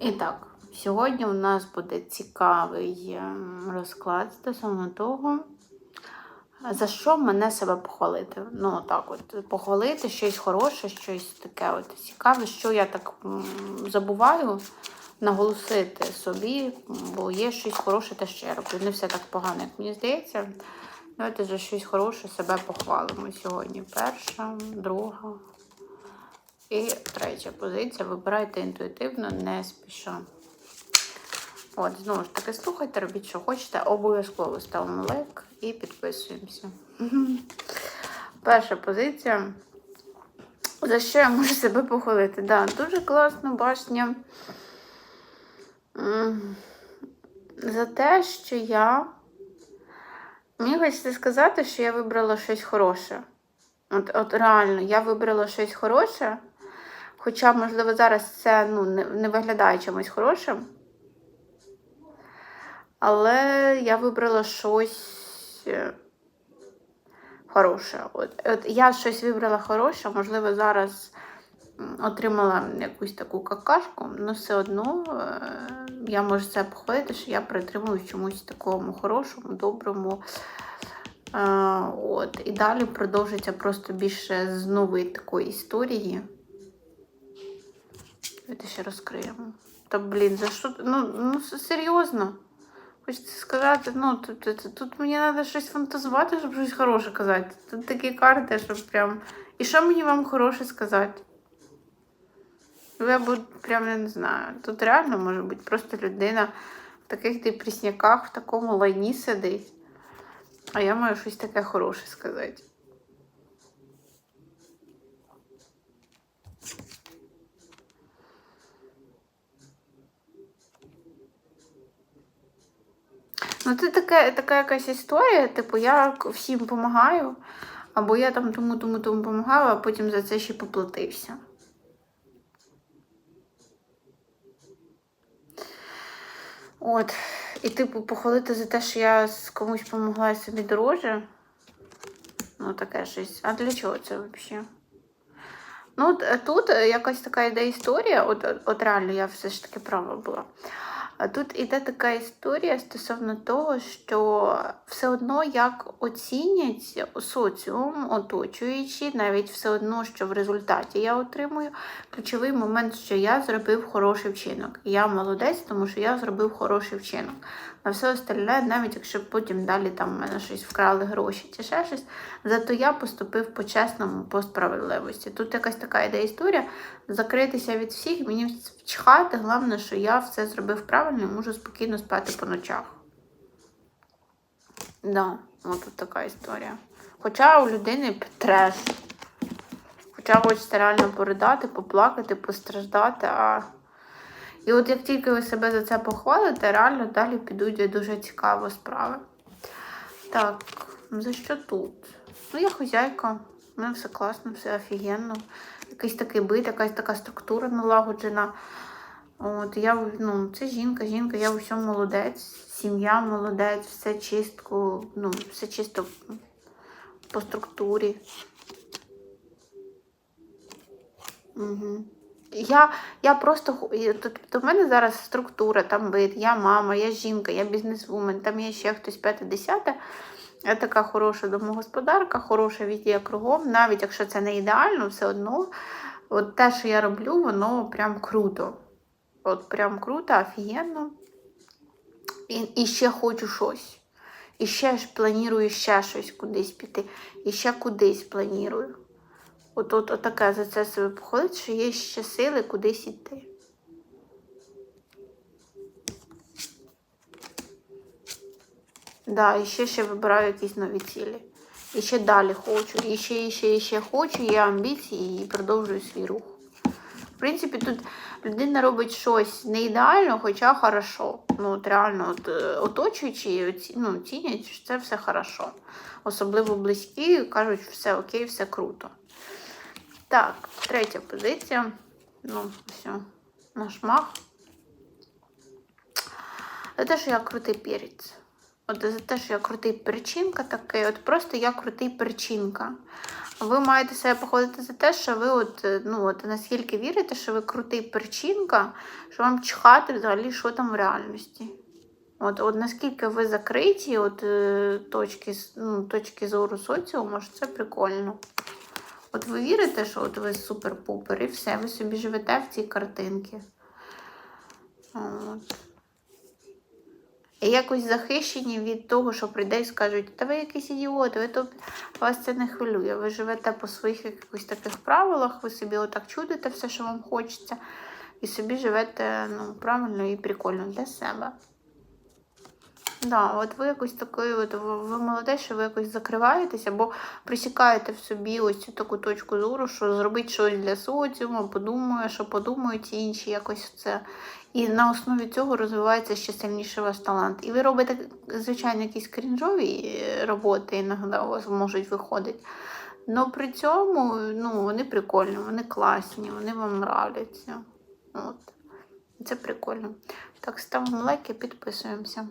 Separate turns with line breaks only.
І так, сьогодні у нас буде цікавий ем, розклад стосовно того, за що мене себе похвалити. Ну, так, от, похвалити щось хороше, щось таке от цікаве, що я так забуваю наголосити собі, бо є щось хороше, те, що я роблю. Не все так погано, як мені здається. Давайте за щось хороше себе похвалимо сьогодні. Перша, друга і третя позиція. Вибирайте інтуїтивно, не спіша. От, знову ж таки, слухайте, робіть, що хочете. Обов'язково ставимо лайк і підписуємося. Перша позиція. За що я можу себе похвалити? Да, дуже класно, башня. За те, що я. Мені хочеться сказати, що я вибрала щось хороше. От, от реально, я вибрала щось хороше. Хоча, можливо, зараз це ну, не, не виглядає чимось хорошим. Але я вибрала щось е, хороше. От, от я щось вибрала хороше, можливо, зараз отримала якусь таку какашку, але все одно е, я можу це похвалити, що я притримуюсь чомусь такому хорошому, доброму. Е, от. І далі продовжиться просто більше з нової такої історії. Давайте ще розкриємо. Та блін, за що? Ну, ну серйозно. Хочеться сказати, ну тут, тут, тут мені треба щось фантазувати, щоб щось хороше казати. Тут такі карти, щоб прям. І що мені вам хороше сказати? Ну, Я буду прям я не знаю. Тут реально може бути просто людина в таких депресняках, в такому лайні сидить. А я маю щось таке хороше сказати. Ну, це таке, така якась історія, типу, я всім допомагаю, або я там тому, тому, тому допомагаю, а потім за це ще поплатився. От. І, типу, похвалити за те, що я комусь допомогла собі дороже. Ну, таке щось. А для чого це взагалі? Ну, е, тут е, якась така йде історія, от, от, от реально я все ж таки права була. А Тут іде така історія стосовно того, що все одно як оцінять соціум, оточуючи, навіть все одно, що в результаті я отримую. Ключовий момент, що я зробив хороший вчинок. Я молодець, тому що я зробив хороший вчинок. На все остальне, навіть якщо потім далі там в мене щось вкрали гроші чи ще щось, зато я поступив по-чесному, по справедливості. Тут якась така іде історія закритися від всіх, мені вчхати, головне, що я все зробив правильно і можу спокійно спати по ночах. Да, от така історія. Хоча у людини треш. Хоча хочеться реально поридати, поплакати, постраждати. А... І от як тільки ви себе за це похвалите, реально далі підуть дуже цікаво справи. Так, за що тут? Ну, я хозяйка, у мене все класно, все офігенно. Якийсь такий бит, якась така структура налагоджена. От, я, ну, це жінка, жінка, я всьому молодець, сім'я молодець, все чистко, ну, все чисто по структурі. Угу. Я, я просто тут до мене зараз структура, там вид, я мама, я жінка, я бізнесвумен, там є ще хтось п'яте десяте. Я така хороша домогосподарка, хороша візія кругом, навіть якщо це не ідеально, все одно от те, що я роблю, воно прям круто. От прям круто, офігенно. І, і ще хочу щось. І ще ж планую ще щось кудись піти. І ще кудись планую. От, от, от таке за це себе походить, що є ще сили кудись іти. Да, і ще ще вибираю якісь нові цілі. І ще далі хочу. І ще, і ще, і ще хочу, є амбіції і продовжую свій рух. В принципі, тут людина робить щось не ідеально, хоча хорошо. Ну, от реально, от, е, оточуючи, оці- ну, цінять, що це все хорошо. Особливо близькі кажуть, все окей, все круто. Так, третя позиція. Ну, все, наш мах. За те, що я крутий перець. От за те, що я крутий перчинка такий, от просто я крутий перчинка. Ви маєте себе походити за те, що ви от, е, ну, от наскільки вірите, що ви крутий перчинка, що вам чхати взагалі, що там в реальності. От, от наскільки ви закриті, от е, точки, ну, точки зору соціуму, що це прикольно. От ви вірите, що от ви супер-пупер, і все, ви собі живете в цій картинці. І якось захищені від того, що прийде і скажуть, та ви якийсь ідіот, ви тут вас це не хвилює. Ви живете по своїх якихось таких правилах, ви собі отак чудите все, що вам хочеться, і собі живете ну, правильно і прикольно для себе. Да, от ви якось такий, от ви молодець, що ви якось закриваєтесь або присікаєте в собі ось цю таку точку зору, що зробить щось для соціуму, подумає, що подумають інші, якось це. І на основі цього розвивається ще сильніший ваш талант. І ви робите, звичайно, якісь крінжові е, роботи, іноді у вас можуть виходити. Але при цьому ну, вони прикольні, вони класні, вони вам нравляться. От. Це прикольно. Так, ставимо лайки, підписуємося.